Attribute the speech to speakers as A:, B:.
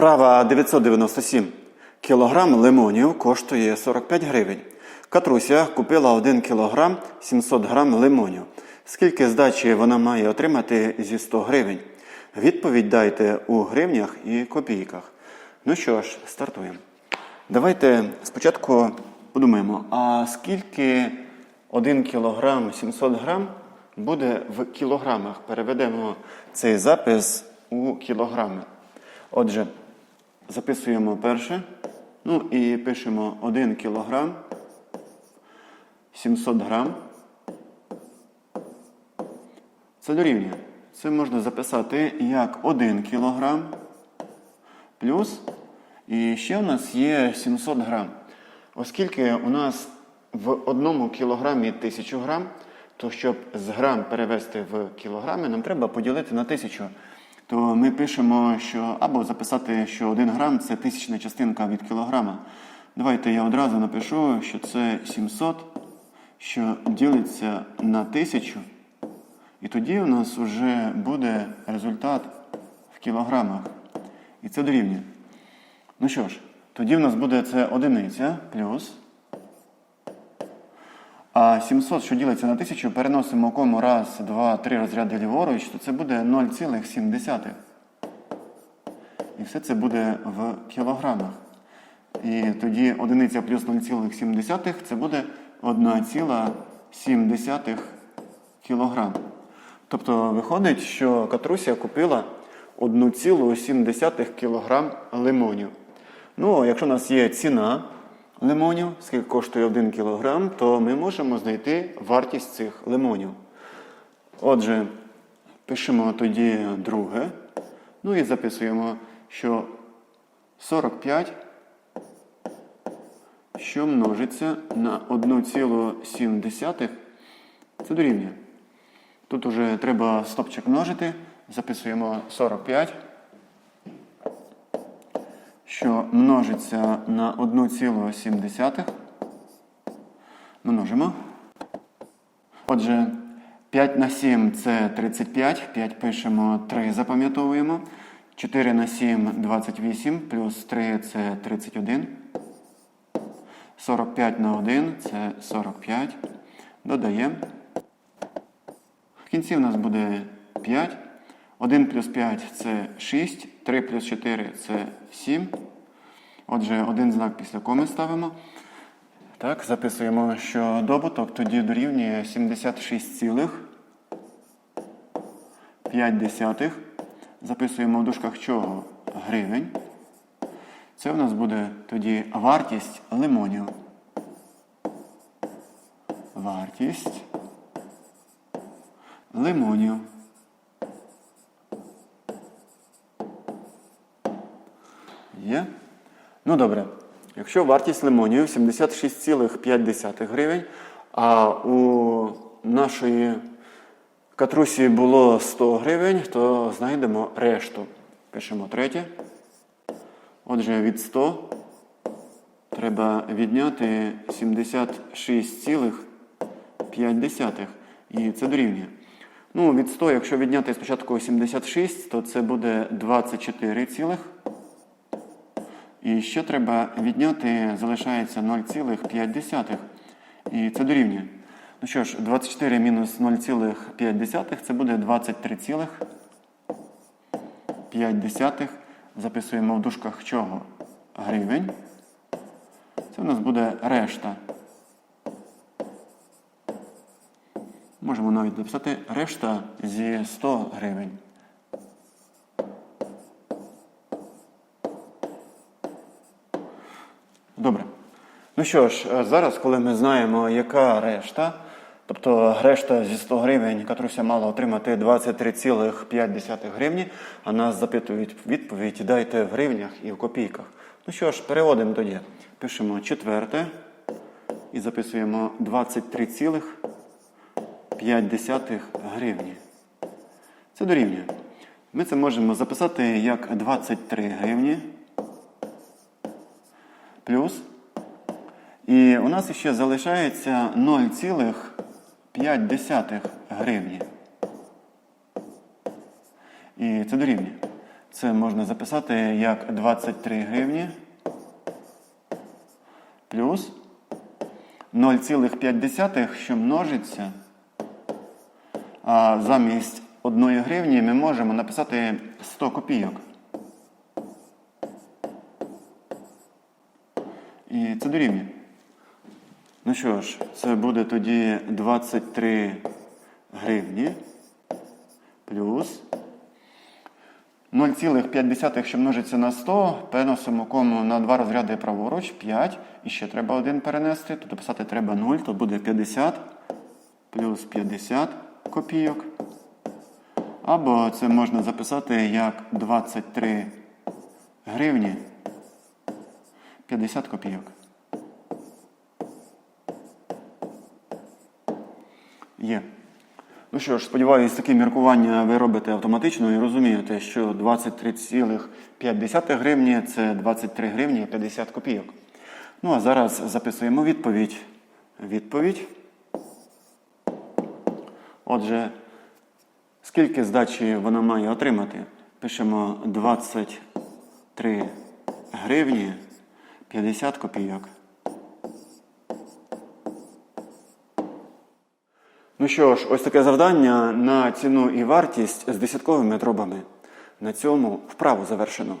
A: Вправа 997. Кілограм лимонів коштує 45 гривень. Катруся купила 1 кілограм 700 грам лимонів. Скільки здачі вона має отримати зі 100 гривень? Відповідь дайте у гривнях і копійках. Ну що ж, стартуємо. Давайте спочатку подумаємо, а скільки 1 кілограм 700 грам буде в кілограмах? Переведемо цей запис у кілограми. Отже, записуємо перше. Ну і пишемо 1 кілограм 700 грам. Це дорівнює. Це можна записати як 1 кілограм плюс. І ще у нас є 700 грам. Оскільки у нас в одному кілограмі 1000 грам, то щоб з грам перевести в кілограми, нам треба поділити на 1000. То ми пишемо, що або записати, що 1 грам це тисячна частинка від кілограма. Давайте я одразу напишу, що це 700, що ділиться на 1000. І тоді у нас вже буде результат в кілограмах. І це дорівнює. Ну що ж, тоді в нас буде це одиниця плюс. А 700, що ділиться на 1000, переносимо кому раз, два, три розряди ліворуч, то це буде 0,7. І все це буде в кілограмах. І тоді одиниця плюс 0,7 це буде 1,7 кілограм. Тобто виходить, що Катруся купила 1,7 кг лимонів. Ну, якщо у нас є ціна лимонів, скільки коштує 1 кг, то ми можемо знайти вартість цих лимонів. Отже, пишемо тоді друге. Ну і записуємо, що 45, що множиться на 1,7, це дорівнює. Тут уже треба стопчик множити. Записуємо 45, що множиться на 1,7. Множимо. Отже, 5 на 7 це 35. 5 пишемо, 3 запам'ятовуємо. 4 на 7 28, плюс 3 це 31. 45 на 1 це 45. Додаємо. В кінці у нас буде 5. 1 плюс 5 це 6, 3 плюс 4 це 7. Отже, один знак після коми ставимо. Так, записуємо, що добуток тоді дорівнює 76,5. Записуємо в дужках чого? Гривень. Це в нас буде тоді вартість лимонів. Вартість лимонів. Є? Ну добре. Якщо вартість лимонів 76,5 гривень, а у нашої катрусі було 100 гривень, то знайдемо решту. Пишемо третє. Отже, від 100 треба відняти 76,5. І це дорівнює. Ну, від 100, якщо відняти спочатку 76, то це буде 24 цілих. І ще треба відняти, залишається 0,5. І це дорівнює. Ну що ж, 24 мінус 0,5 це буде 23,5. Записуємо в дужках чого? Гривень. Це у нас буде решта. Можемо навіть написати решта зі 100 гривень. Добре. Ну що ж, е, зараз, коли ми знаємо, яка решта, тобто решта зі 100 гривень, Катруся мала отримати 23,5 гривні, а нас запитують відповідь, дайте в гривнях і в копійках. Ну що ж, переводимо тоді. Пишемо четверте і записуємо 23,5 гривні. Це дорівнює. Ми це можемо записати як 23 гривні плюс. І у нас ще залишається 0,5 гривні. І це дорівнює. Це можна записати як 23 гривні плюс 0,5, що множиться. А замість 1 гривні ми можемо написати 100 копійок. І це дорівнює. Ну що ж, це буде тоді 23 гривні плюс 0,5, що множиться на 100, переносимо кому на два розряди праворуч, 5. І ще треба один перенести. Тут писати треба 0, то буде 50 плюс 50 копійок. Або це можна записати як 23 гривні 50 копійок. Є. Ну що ж, сподіваюся, такі міркування ви робите автоматично і розумієте, що 23,5 гривні це 23 гривні 50 копійок. Ну а зараз записуємо відповідь. Відповідь. Отже, скільки здачі вона має отримати? Пишемо 23 гривні 50 копійок. Ну що ж, ось таке завдання на ціну і вартість з десятковими дробами. На цьому вправу завершено.